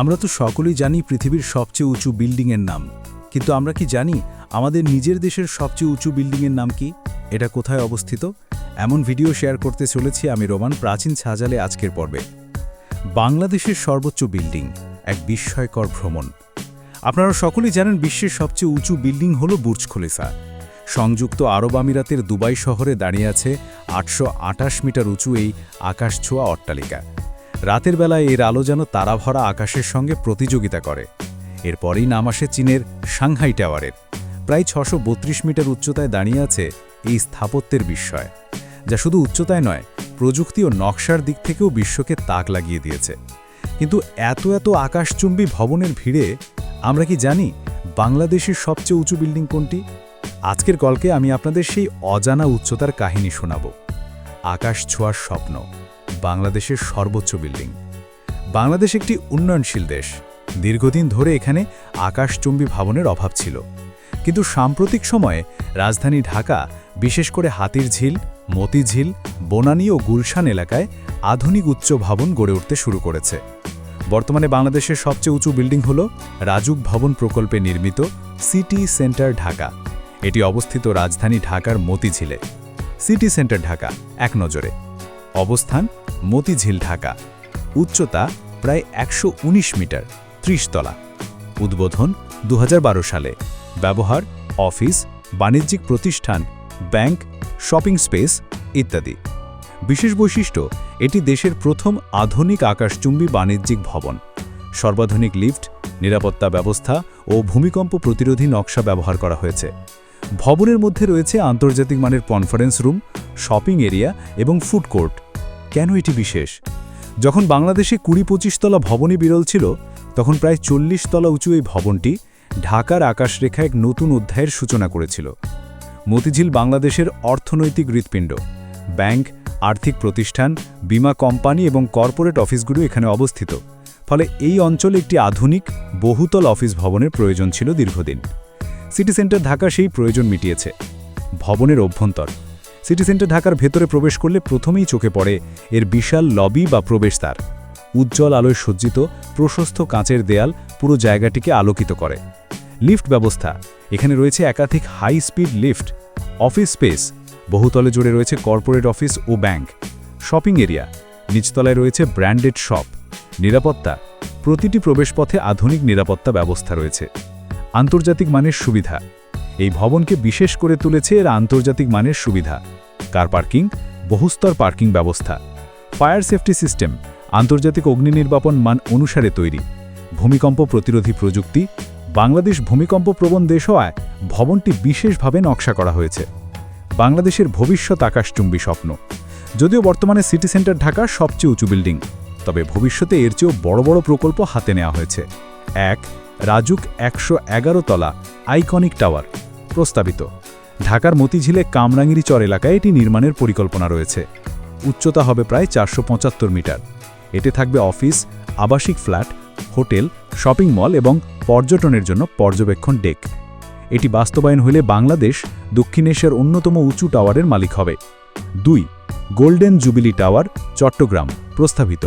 আমরা তো সকলেই জানি পৃথিবীর সবচেয়ে উঁচু বিল্ডিংয়ের নাম, কিন্তু আমরা কি জানি আমাদের নিজের দেশের সবচেয়ে উঁচু বিল্ডিংয়ের নাম কি? এটা কোথায় অবস্থিত? এমন ভিডিও শেয়ার করতে চলেছি আমি রোমান প্রাচীন সাজালে আজকের পর্বে। বাংলাদেশের সর্বোচ্চ বিল্ডিং, এক বিস্ময়কর ভ্রমণ। আপনারা সকলেই জানেন বিশ্বের সবচেয়ে উঁচু বিল্ডিং হল বুর্জ খলিফা। সংযুক্ত আরব আমিরাতের দুবাই শহরে দাঁড়িয়ে আছে আটশো আটাশ মিটার উঁচু এই আকাশ ছোঁয়া অট্টালিকা। রাতের বেলায় এর আলো যেন তারাভরা আকাশের সঙ্গে প্রতিযোগিতা করে। এরপরেই নাম আসে চীনের সাংহাই টাওয়ারের। প্রায় ছশো মিটার উচ্চতায় দাঁড়িয়ে আছে এই স্থাপত্যের বিস্ময়, যা শুধু উচ্চতায় নয়, প্রযুক্তি ও নকশার দিক থেকেও বিশ্বকে তাক লাগিয়ে দিয়েছে। কিন্তু এত এত আকাশচুম্বী ভবনের ভিড়ে আমরা কি জানি বাংলাদেশের সবচেয়ে উঁচু বিল্ডিং কোনটি? আজকের গল্পে আমি আপনাদের সেই অজানা উচ্চতার কাহিনী শোনাব। আকাশ ছোঁয়ার স্বপ্ন। বাংলাদেশের সর্বোচ্চ বিল্ডিং। বাংলাদেশ একটি উন্নয়নশীল দেশ। দীর্ঘদিন ধরে এখানে আকাশচুম্বী ভবনের অভাব ছিল। কিন্তু সাম্প্রতিক সময়ে রাজধানী ঢাকা, বিশেষ করে হাতির ঝিল মতিঝিল, বনানী ও গুলশান এলাকায় আধুনিক উচ্চ ভবন গড়ে উঠতে শুরু করেছে। বর্তমানে বাংলাদেশের সবচেয়ে উঁচু বিল্ডিং হল রাজুক ভবন প্রকল্পে নির্মিত সিটি সেন্টার ঢাকা। এটি অবস্থিত রাজধানী ঢাকার মতিঝিলে। সিটি সেন্টার ঢাকা, এক নজরে। অবস্থান মতিঝিল, ঢাকা। উচ্চতা প্রায় একশো উনিশ মিটার ত্রিশ তলা উদ্বোধন দু হাজার বারো সালে। ব্যবহার, অফিস, বাণিজ্যিক প্রতিষ্ঠান, ব্যাংক, শপিং স্পেস ইত্যাদি। বিশেষ বৈশিষ্ট্য, এটি দেশের প্রথম আধুনিক আকাশচুম্বী বাণিজ্যিক ভবন। সর্বাধুনিক লিফট, নিরাপত্তা ব্যবস্থা ও ভূমিকম্প প্রতিরোধী নকশা ব্যবহার করা হয়েছে। ভবনের মধ্যে রয়েছে আন্তর্জাতিক মানের কনফারেন্স রুম, শপিং এরিয়া এবং ফুড কোর্ট। কেন এটি বিশেষ? যখন বাংলাদেশে কুড়ি পঁচিশ তলা ভবনই বিরল ছিল, তখন প্রায় চল্লিশ তলা উঁচু এই ভবনটি ঢাকার আকাশরেখা এক নতুন অধ্যায়ের সূচনা করেছিল। মতিঝিল বাংলাদেশের অর্থনৈতিক হৃৎপিণ্ড, ব্যাংক, আর্থিক প্রতিষ্ঠান, বীমা কোম্পানি এবং কর্পোরেট অফিসগুলো এখানে অবস্থিত। ফলে এই অঞ্চলে একটি আধুনিক, বহুতল অফিস ভবনের প্রয়োজন ছিল দীর্ঘদিন। সিটি সেন্টার ঢাকা সেই প্রয়োজন মিটিয়েছে। ভবনের অভ্যন্তর সিটি সেন্টার ঢাকার ভেতরে প্রবেশ করলে প্রথমেই চোখে পড়ে এর বিশাল লবি বা প্রবেশদ্বার। উজ্জ্বল আলোয় সজ্জিত, প্রশস্ত কাঁচের দেয়াল পুরো জায়গাটিকে আলোকিত করে। লিফট ব্যবস্থা, এখানে রয়েছে একাধিক high speed lift, office space, বহুতলে জুড়ে রয়েছে কর্পোরেট অফিস ও ব্যাংক, শপিং এরিয়া, নিচতলায় রয়েছে ব্র্যান্ডেড শপ, নিরাপত্তা, প্রতিটি প্রবেশপথে আধুনিক নিরাপত্তা ব্যবস্থা রয়েছে। আন্তর্জাতিক মানের সুবিধা এই ভবনকে বিশেষ করে তুলেছে এর আন্তর্জাতিক মানের সুবিধা। Car parking? বহুস্তর পার্কিং ব্যবস্থা। ফায়ার সেফটি সিস্টেম, আন্তর্জাতিক অগ্নি নির্বাপন মান অনুসারে তৈরি। ভূমিকম্প প্রতিরোধী প্রযুক্তি, বাংলাদেশ ভূমিকম্প প্রবণ দেশ হওয়ায় ভবনটি বিশেষভাবে নকশা করা হয়েছে। বাংলাদেশের ভবিষ্যৎ আকাশচুম্বী স্বপ্ন। যদিও বর্তমানে সিটি সেন্টার ঢাকার সবচেয়ে উঁচু বিল্ডিং, তবে ভবিষ্যতে এর চেয়েও বড় বড় প্রকল্প হাতে নেওয়া হয়েছে। এক, রাজুক একশো এগারো তলা, আইকনিক টাওয়ার। প্রস্তাবিত। ঢাকার মতিঝিলে কামরাঙ্গিরি চর এলাকায় এটি নির্মাণের পরিকল্পনা রয়েছে। উচ্চতা হবে প্রায় চারশো পঁচাত্তর মিটার। এতে থাকবে অফিস, আবাসিক ফ্ল্যাট, হোটেল, শপিং মল এবং পর্যটনের জন্য পর্যবেক্ষণ ডেক। এটি বাস্তবায়ন হলে বাংলাদেশ দক্ষিণ এশিয়ার অন্যতম উঁচু টাওয়ারের মালিক হবে। দুই, গোল্ডেন জুবিলি টাওয়ার, চট্টগ্রাম, প্রস্তাবিত।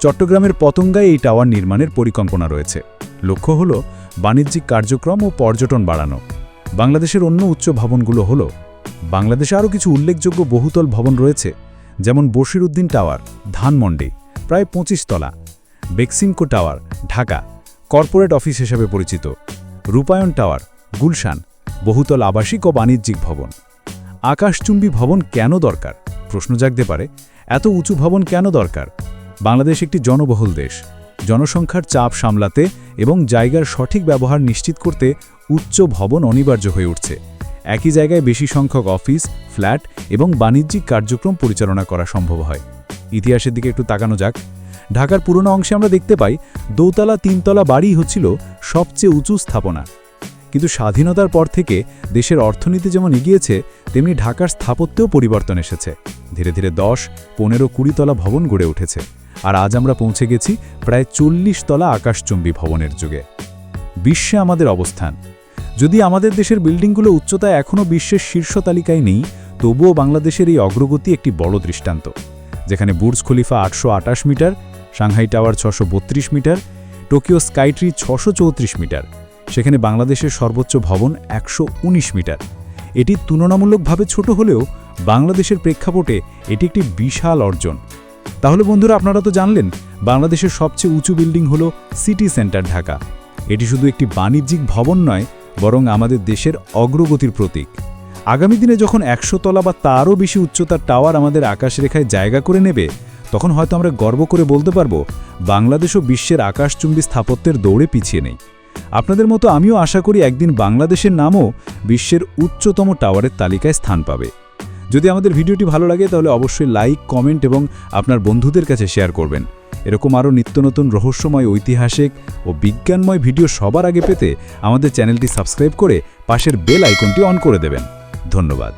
চট্টগ্রামের পতঙ্গায় এই টাওয়ার নির্মাণের পরিকল্পনা রয়েছে। লক্ষ্য হল বাণিজ্যিক কার্যক্রম ও পর্যটন বাড়ানো। বাংলাদেশের অন্য উচ্চ ভবনগুলো হল, বাংলাদেশে আরও কিছু উল্লেখযোগ্য বহুতল ভবন রয়েছে, যেমন বশিরউদ্দিন টাওয়ার, ধানমন্ডি, প্রায় পঁচিশ তলা, Beximco tower, Dhaka, corporate office হিসেবে পরিচিত, রূপায়ণ টাওয়ার, গুলশান, বহুতল আবাসিক ও বাণিজ্যিক ভবন। আকাশচুম্বী ভবন কেন দরকার? প্রশ্ন জাগতে পারে, এত উঁচু ভবন কেন দরকার? বাংলাদেশ একটি জনবহুল দেশ, জনসংখ্যার চাপ সামলাতে এবং জায়গার সঠিক ব্যবহার নিশ্চিত করতে উচ্চ ভবন অনিবার্য হয়ে উঠছে। একই জায়গায় বেশি সংখ্যক অফিস, ফ্ল্যাট এবং বাণিজ্যিক কার্যক্রম পরিচালনা করা সম্ভব হয়। ইতিহাসের দিকে একটু তাকানো যাক। ঢাকার পুরনো অংশে আমরা দেখতে পাই, দোতলা, তিনতলা বাড়ি হচ্ছিল সবচেয়ে উঁচু স্থাপনা। কিন্তু স্বাধীনতার পর থেকে দেশের অর্থনীতি যেমন এগিয়েছে, তেমনি ঢাকার স্থাপত্যেও পরিবর্তন এসেছে। ধীরে ধীরে দশ, পনেরো, কুড়ি তলা ভবন গড়ে উঠেছে। আর আজ আমরা পৌঁছে গেছি প্রায় চল্লিশ তলা আকাশচুম্বী ভবনের যুগে। বিশ্বে আমাদের অবস্থান। যদি আমাদের দেশের বিল্ডিংগুলো উচ্চতায় এখনও বিশ্বের শীর্ষ তালিকায় নেই, তবুও বাংলাদেশের এই অগ্রগতি একটি বড় দৃষ্টান্ত, যেখানে বুর্জ খলিফা আটশো আটাশ মিটার, সাংহাই টাওয়ার ছশো মিটার, টোকিও স্কাইট্রি ছশো মিটার, সেখানে বাংলাদেশের সর্বোচ্চ ভবন একশো উনিশ মিটার। এটি তুলনামূলকভাবে ছোট হলেও বাংলাদেশের প্রেক্ষাপটে এটি একটি বিশাল অর্জন। তাহলে বন্ধুরা, আপনারা তো জানলেন, বাংলাদেশের সবচেয়ে উঁচু বিল্ডিং হল সিটি সেন্টার ঢাকা। এটি শুধু একটি বাণিজ্যিক ভবন নয় বরং আমাদের দেশের অগ্রগতির প্রতীক। আগামী দিনে যখন একশো তলা বা তারও বেশি উচ্চতার টাওয়ার আমাদের আকাশরেখায় জায়গা করে নেবে, তখন হয়তো আমরা গর্ব করে বলতে পারব বাংলাদেশও বিশ্বের আকাশচুম্বী স্থাপত্যের দৌড়ে পিছিয়ে নেই। আপনাদের মতো আমিও আশা করি একদিন বাংলাদেশের নামও বিশ্বের উচ্চতম টাওয়ারের তালিকায় স্থান পাবে। যদি আমাদের ভিডিওটি ভালো লাগে তাহলে অবশ্যই লাইক, কমেন্ট এবং আপনার বন্ধুদের কাছে শেয়ার করবেন। এরকম আরও নিত্য নতুন রহস্যময়, ঐতিহাসিক ও বিজ্ঞানময় ভিডিও সবার আগে পেতে আমাদের চ্যানেলটি সাবস্ক্রাইব করে পাশের বেল আইকনটি অন করে দেবেন। ধন্যবাদ।